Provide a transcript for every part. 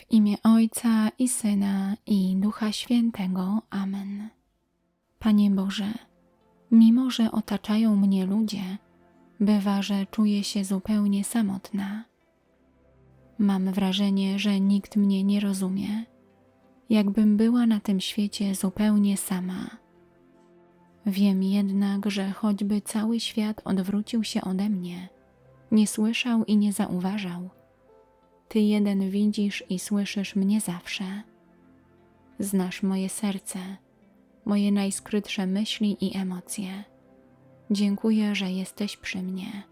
W imię Ojca i Syna i Ducha Świętego. Amen. Panie Boże, mimo że otaczają mnie ludzie, bywa, że czuję się zupełnie samotna. Mam wrażenie, że nikt mnie nie rozumie, jakbym była na tym świecie zupełnie sama. Wiem jednak, że choćby cały świat odwrócił się ode mnie, nie słyszał i nie zauważał, Ty jeden widzisz i słyszysz mnie zawsze. Znasz moje serce, moje najskrytsze myśli i emocje. Dziękuję, że jesteś przy mnie.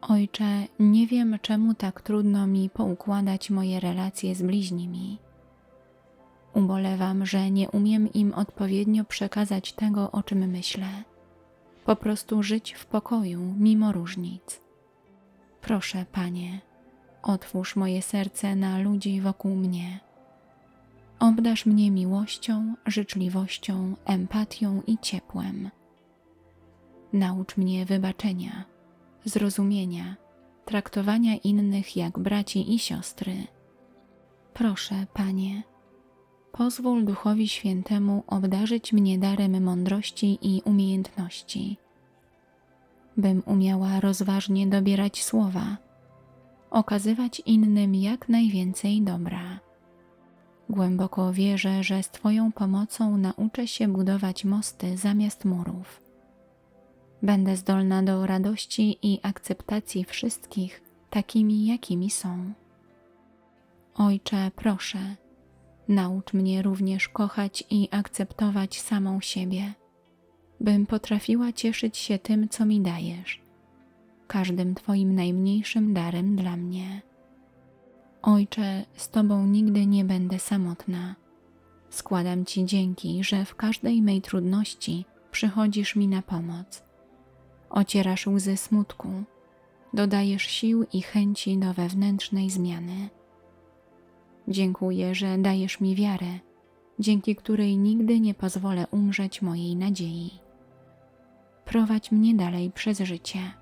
Ojcze, nie wiem, czemu tak trudno mi poukładać moje relacje z bliźnimi. Ubolewam, że nie umiem im odpowiednio przekazać tego, o czym myślę. Po prostu żyć w pokoju, mimo różnic. Proszę, Panie, otwórz moje serce na ludzi wokół mnie. Obdasz mnie miłością, życzliwością, empatią i ciepłem. Naucz mnie wybaczenia, zrozumienia, traktowania innych jak braci i siostry. Proszę, Panie, pozwól Duchowi Świętemu obdarzyć mnie darem mądrości i umiejętności, bym umiała rozważnie dobierać słowa, okazywać innym jak najwięcej dobra. Głęboko wierzę, że z Twoją pomocą nauczę się budować mosty zamiast murów. Będę zdolna do radości i akceptacji wszystkich takimi, jakimi są. Ojcze, proszę, naucz mnie również kochać i akceptować samą siebie, bym potrafiła cieszyć się tym, co mi dajesz, każdym Twoim najmniejszym darem dla mnie. Ojcze, z Tobą nigdy nie będę samotna. Składam Ci dzięki, że w każdej mej trudności przychodzisz mi na pomoc. Ocierasz łzy smutku, dodajesz sił i chęci do wewnętrznej zmiany. Dziękuję, że dajesz mi wiarę, dzięki której nigdy nie pozwolę umrzeć mojej nadziei. Prowadź mnie dalej przez życie.